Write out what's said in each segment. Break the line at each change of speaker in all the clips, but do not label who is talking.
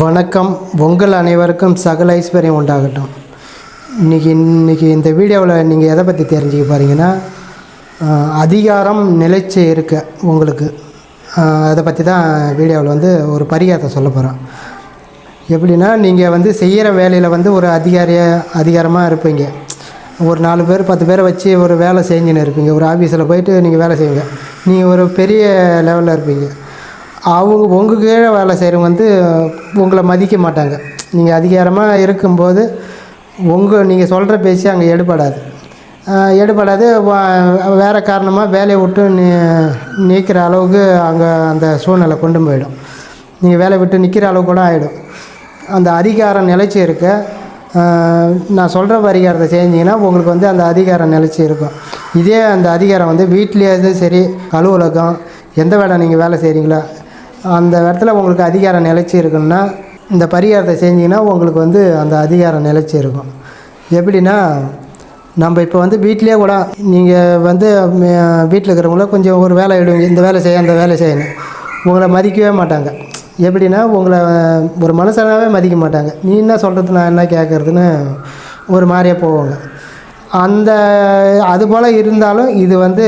வணக்கம். உங்கள் அனைவருக்கும் சகல ஐஸ்வர்யம் உண்டாகட்டும். இன்றைக்கி இன்றைக்கி இந்த வீடியோவில் நீங்கள் எதை பற்றி தெரிஞ்சுக்க பாருங்கன்னா அதிகாரம் நிலைச்சு இருக்க உங்களுக்கு. அதை பற்றி தான் வீடியோவில் வந்து ஒரு பரிகாரத்தை சொல்ல போகிறோம் எப்படின்னா நீங்கள் வந்து செய்கிற வேலையில் வந்து ஒரு அதிகாரிய அதிகாரமாக இருப்பீங்க. ஒரு நாலு பேர் பத்து பேரை வச்சு ஒரு வேலை செஞ்சுன்னு இருப்பீங்க. ஒரு ஆஃபீஸில் போயிட்டு நீங்கள் வேலை செய்வீங்க. நீங்கள் ஒரு பெரிய லெவலில் இருப்பீங்க. அவங்க உங்கள் கீழே வேலை செய்கிறவங்க வந்து உங்களை மதிக்க மாட்டாங்க. நீங்கள் அதிகாரமாக இருக்கும்போது உங்கள் நீங்கள் சொல்கிற பேசி அங்கே எடுபடாது. எடுபடாது. வேறு காரணமாக வேலையை விட்டு நீ நீக்கிற அளவுக்கு அங்கே அந்த சூழ்நிலை கொண்டு போயிடும். நீங்கள் வேலையை விட்டு நிற்கிற அளவு கூட ஆகிடும் அந்த அதிகாரம் நிலைச்சி இருக்க நான் சொல்கிற பரிகாரத்தை செஞ்சிங்கன்னா உங்களுக்கு வந்து அந்த அதிகாரம் நிலைச்சி இருக்கும். இதே அந்த அதிகாரம் வந்து வீட்லேயே சரி அலுவலகம் எந்த வேலை நீங்கள் வேலை செய்கிறீங்களா அந்த இடத்துல உங்களுக்கு அதிகாரம் நிலச்சி இருக்குன்னா இந்த பரிகாரத்தை செஞ்சிங்கன்னா உங்களுக்கு வந்து அந்த அதிகாரம் நிலச்சி இருக்கும். எப்படின்னா நம்ம இப்போ வந்து வீட்டிலே கூட நீங்கள் வந்து வீட்டில் இருக்கிறவங்கள கொஞ்சம் ஒரு வேலை எடுவீங்க இந்த வேலை செய்ய அந்த வேலை செய்யணும் உங்களை மதிக்கவே மாட்டாங்க. எப்படின்னா உங்களை ஒரு மனுஷனாகவே மதிக்க மாட்டாங்க. நீ என்ன சொல்கிறது நான் என்ன கேட்குறதுன்னு ஒரு மாதிரியாக போவாங்க. அந்த அது போல் இருந்தாலும் இது வந்து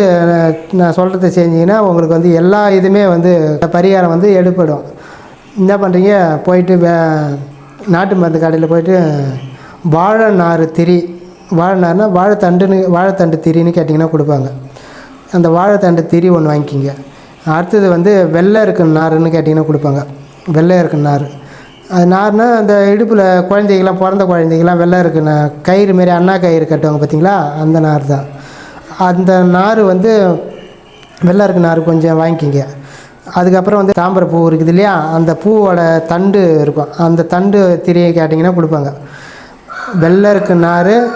நான் சொல்கிறத செஞ்சிங்கன்னா உங்களுக்கு வந்து எல்லா இதுவுமே வந்து பரிகாரம் வந்து எடுப்படும் என்ன பண்ணுறீங்க போயிட்டு வே நாட்டு மருந்து கடையில் போயிட்டு வாழை நாறு திரி வாழை நார்னா வாழைத்தண்டுன்னு வாழைத்தண்டு திரின்னு கேட்டிங்கன்னா கொடுப்பாங்க. அந்த வாழைத்தண்டு திரி ஒன்று வாங்கிக்கிங்க. அடுத்தது வந்து வெள்ளை இருக்கு நாருன்னு கேட்டிங்கன்னா கொடுப்பாங்க. வெள்ளை இருக்கு நார் அது நார்னா அந்த இடுப்பில் குழந்தைகள்லாம் பிறந்த குழந்தைகள்லாம் வெள்ளை இருக்கு. கயிறு மாரி அண்ணா கயிறு கட்டுவாங்க பார்த்தீங்களா அந்த நார் தான். அந்த நார் வந்து வெள்ளை இருக்கு நார் கொஞ்சம் வாங்கிக்கிங்க. அதுக்கப்புறம் வந்து தாம்பரை பூ இருக்குது இல்லையா? அந்த பூவோட தண்டு இருக்கும். அந்த தண்டு திரியை கேட்டிங்கன்னா கொடுப்பாங்க. வெள்ளை இருக்கு நார்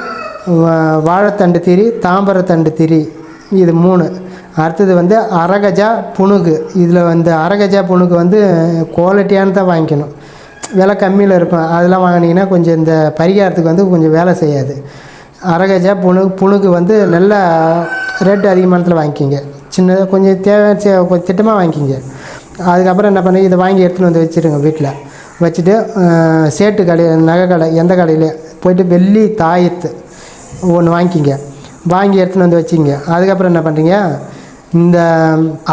வா- வாழைத்தண்டு திரி தாம்பரத்தண்டு திரி இது மூணு. அடுத்தது வந்து அரகஜா புணுகு. இதில் வந்து அரகஜா புணுகு வந்து குவாலிட்டியானதான் வாங்கிக்கணும். விலை கம்மியில் இருக்கும். அதெல்லாம் வாங்கினீங்கன்னா கொஞ்சம் இந்த பரிகாரத்துக்கு வந்து கொஞ்சம் வேலை செய்யாது. அரகஜா புணு புணுக்கு வந்து நல்ல ரேட்டு அதிகமானத்தில் வாங்கிக்கிங்க. சின்னதாக கொஞ்சம் தேவை கொஞ்சம் திட்டமாக வாங்கிக்கிங்க. அதுக்கப்புறம் என்ன பண்ணி இதை வாங்கி எடுத்துகிட்டு வந்து வச்சுருங்க வீட்டில் வச்சுட்டு சேட்டு கடை நகை கடை எந்த கடையிலே போயிட்டு வெள்ளி தாயத்து ஒன்று வாங்கிக்கிங்க. வாங்கி எடுத்துன்னு வந்து வச்சுங்க அதுக்கப்புறம் என்ன பண்ணுறீங்க இந்த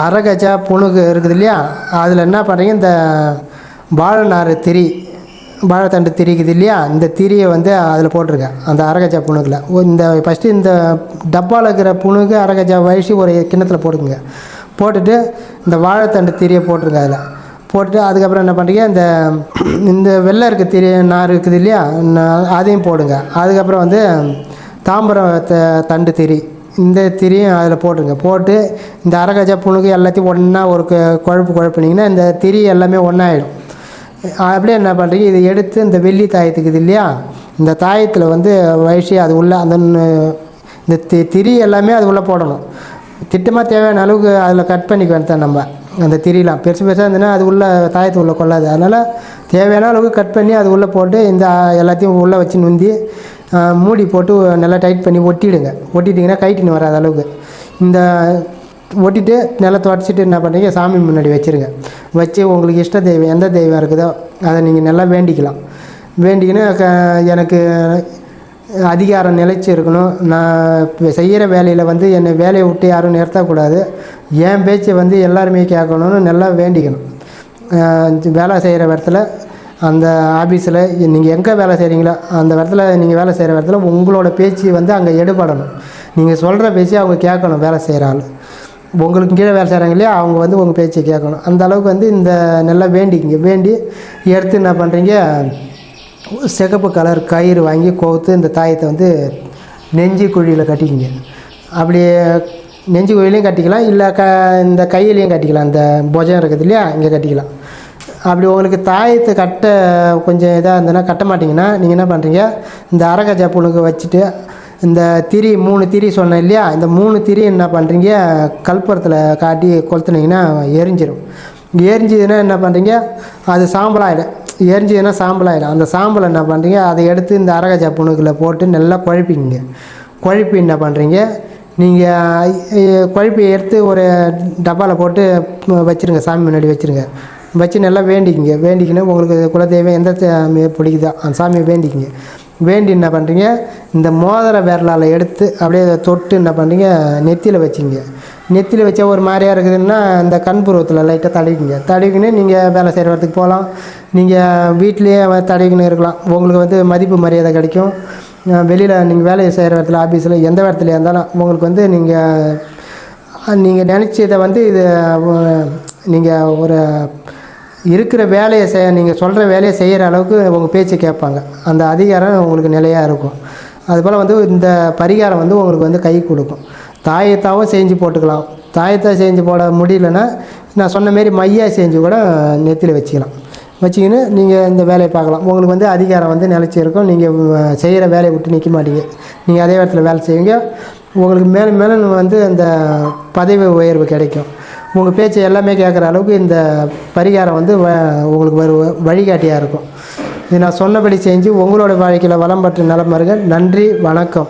அரகஜா புணுக்கு இருக்குது இல்லையா அதில் என்ன பண்ணுறீங்க இந்த வாழைநார் திரி வாழைத்தண்டு திரிக்குது இல்லையா? இந்த திரியை வந்து அதில் போட்டிருங்க அந்த அரகஜா புணுக்கில் இந்த ஃபஸ்ட்டு இந்த டப்பாவில் இருக்கிற புணுகு அரகஜா வயசு ஒரு கிண்ணத்தில் போட்டுக்குங்க. போட்டுட்டு இந்த வாழைத்தண்டு திரியை போட்டிருங்க அதில். போட்டுட்டு அதுக்கப்புறம் என்ன பண்ணுறீங்க இந்த இந்த வெள்ளை இருக்க திரி நார் இருக்குது இல்லையா? அதையும் போடுங்க. அதுக்கப்புறம் வந்து தாம்பரம் த- தண்டு திரி. இந்த திரியும் அதில் போட்டுருங்க. போட்டு இந்த அரகஜா புணுக்கு எல்லாத்தையும் ஒன்றா ஒரு கு- குழப்பு குழப்புனீங்கன்னா இந்த திரி எல்லாமே ஒன்றாயிடும் அப்படியே என்ன பண்ணுறீங்க இதை எடுத்து இந்த வெள்ளி தாயத்துக்கு இது இல்லையா? இந்த தாயத்தில் வந்து வயசு அது உள்ளே அந்த இந்த தி திரி எல்லாமே அது உள்ளே போடணும். திட்டமாக தேவையான அளவுக்கு அதில் கட் பண்ணிக்க வேண்டாம் நம்ம. அந்த திரிலாம். பெருசு பெருசாக இருந்ததுன்னா அது உள்ள தாயத்து உள்ளே கொள்ளாது. அதனால் தேவையான அளவுக்கு கட் பண்ணி அது உள்ளே போட்டு இந்த எல்லாத்தையும் உள்ளே வச்சு நுந்தி மூடி போட்டு நல்லா டைட் பண்ணி ஒட்டிடுங்க. ஒட்டிட்டிங்கன்னா கைட்டின்னு வராத அளவுக்கு. இந்த ஒட்டிட்டு நல்லா தொடச்சிட்டு என்ன பண்ணுறீங்க சாமி முன்னாடி வச்சுருங்க. வச்சு உங்களுக்கு இஷ்ட தெய்வம் எந்த தெய்வம் இருக்குதோ அதை நீங்கள் நல்லா வேண்டிக்கலாம். வேண்டிக்கின்னு க எனக்கு அதிகாரம் நிலைச்சி இருக்கணும். நான் இப்போ செய்கிற வேலையில் வந்து என்னை வேலையை விட்டு யாரும் நிறுத்தக்கூடாது. என் பேச்சை வந்து எல்லாருமே கேட்கணும்னு நல்லா வேண்டிக்கணும். வேலை செய்கிற இடத்துல அந்த ஆஃபீஸில் நீங்கள் எங்கே வேலை செய்கிறீங்களோ அந்த இடத்துல நீங்கள் வேலை செய்கிற இடத்துல உங்களோட பேச்சு வந்து அங்கே எடுபடணும். நீங்கள் சொல்கிற பேச்சு அவங்க கேட்கணும் வேலை செய்கிற ஆள். உங்களுக்கு கீழே வேலை செய்கிறாங்க இல்லையா அவங்க வந்து உங்கள் பேச்சை கேட்கணும். அந்த அளவுக்கு வந்து இந்த நல்லா வேண்டிக்கிங்க. வேண்டி எடுத்து என்ன பண்ணுறீங்க சிகப்பு கலர் கயிறு வாங்கி கோர்த்து இந்த தாயத்தை வந்து நெஞ்சு குழியில் கட்டிக்கிங்க. அப்படி நெஞ்சு குழிலையும் கட்டிக்கலாம் இல்லை க இந்த கையிலையும் கட்டிக்கலாம். இந்த புஜம் இருக்குது இல்லையா இங்கே கட்டிக்கலாம். அப்படி உங்களுக்கு தாயத்தை கட்ட கொஞ்சம் இதாக இருந்ததுன்னா கட்ட மாட்டிங்கன்னா நீங்கள் என்ன பண்ணுறீங்க இந்த அரகஜா புழுக்கு வச்சுட்டு இந்த திரி மூணு திரி சொன்னேன் இல்லையா? இந்த மூணு திரி என்ன பண்ணுறீங்க கல்புரத்தில் காட்டி கொளுத்துனீங்கன்னா எரிஞ்சிடும் எரிஞ்சதுன்னா என்ன பண்ணுறீங்க அது சாம்பலாயிடும். எரிஞ்சதுன்னா சாம்பலாயிடும். அந்த சாம்பலை என்ன பண்ணுறீங்க அதை எடுத்து இந்த அரகஜா புணுக்கில் போட்டு நல்லா குழப்பிங்க. குழப்பி என்ன பண்ணுறீங்க நீங்கள் குழப்பி எடுத்து ஒரு டப்பாவில் போட்டு வச்சுருங்க. சாமி முன்னாடி வச்சுருங்க. வச்சு நல்லா வேண்டிக்கிங்க. வேண்டிக்கின்னு உங்களுக்கு குலதெய்வம் எந்த பிடிக்குதோ அந்த சாமியை வேண்டிக்கிங்க. வேண்டி என்ன பண்ணுறீங்க இந்த மோதிர விரலால் எடுத்து அப்படியே அதை தொட்டு என்ன பண்ணுறீங்க நெத்தியில் வச்சிங்க. நெத்தியில் வச்சா ஒரு மாதிரியா இருக்குதுன்னா இந்த கண்புருவத்தில் லைட்டாக தடவிக்கிங்க. தடவிக்கின்னு நீங்கள் வேலை செய்கிற இடத்துக்கு போகலாம். நீங்கள் வீட்லேயே தடவிக்கின்னு இருக்கலாம். உங்களுக்கு வந்து மதிப்பு மரியாதை கிடைக்கும். வெளியில் நீங்கள் வேலையை செய்கிற இடத்துல ஆஃபீஸில் எந்த இடத்துல இருந்தாலும் உங்களுக்கு வந்து நீங்கள் நீங்கள் நினச்சதை வந்து இது நீங்கள் ஒரு இருக்கிற வேலையை செய் நீங்கள் சொல்கிற வேலையை செய்கிற அளவுக்கு உங்கள் பேச்சை கேட்பாங்க. அந்த அதிகாரம் உங்களுக்கு நிலையாக இருக்கும். அதுபோல் வந்து இந்த பரிகாரம் வந்து உங்களுக்கு வந்து கை கொடுக்கும். தாயத்தாவும் செஞ்சு போட்டுக்கலாம். தாயத்தை செஞ்சு போட முடியலன்னா நான் சொன்ன மாரி மையா செஞ்சு கூட நெத்தியில் வச்சுக்கலாம். வச்சிக்கின்னு நீங்கள் இந்த வேலையை பார்க்கலாம். உங்களுக்கு வந்து அதிகாரம் வந்து நிலச்சி இருக்கும். நீங்கள் செய்கிற வேலையை விட்டு நிற்க மாட்டீங்க. நீங்கள் அதே இடத்துல வேலை செய்வீங்க. உங்களுக்கு மேலும் மேலும் வந்து அந்த பதவி உயர்வு கிடைக்கும். உங்கள் பேச்சு எல்லாமே கேட்குற அளவுக்கு இந்த பரிகாரம் வந்து வ உங்களுக்கு ஒரு வழிகாட்டியாக இருக்கும். இது நான் சொன்னபடி செஞ்சு உங்களோட வாழ்க்கையில் வளம் பெற்ற நலம் நன்றி வணக்கம்.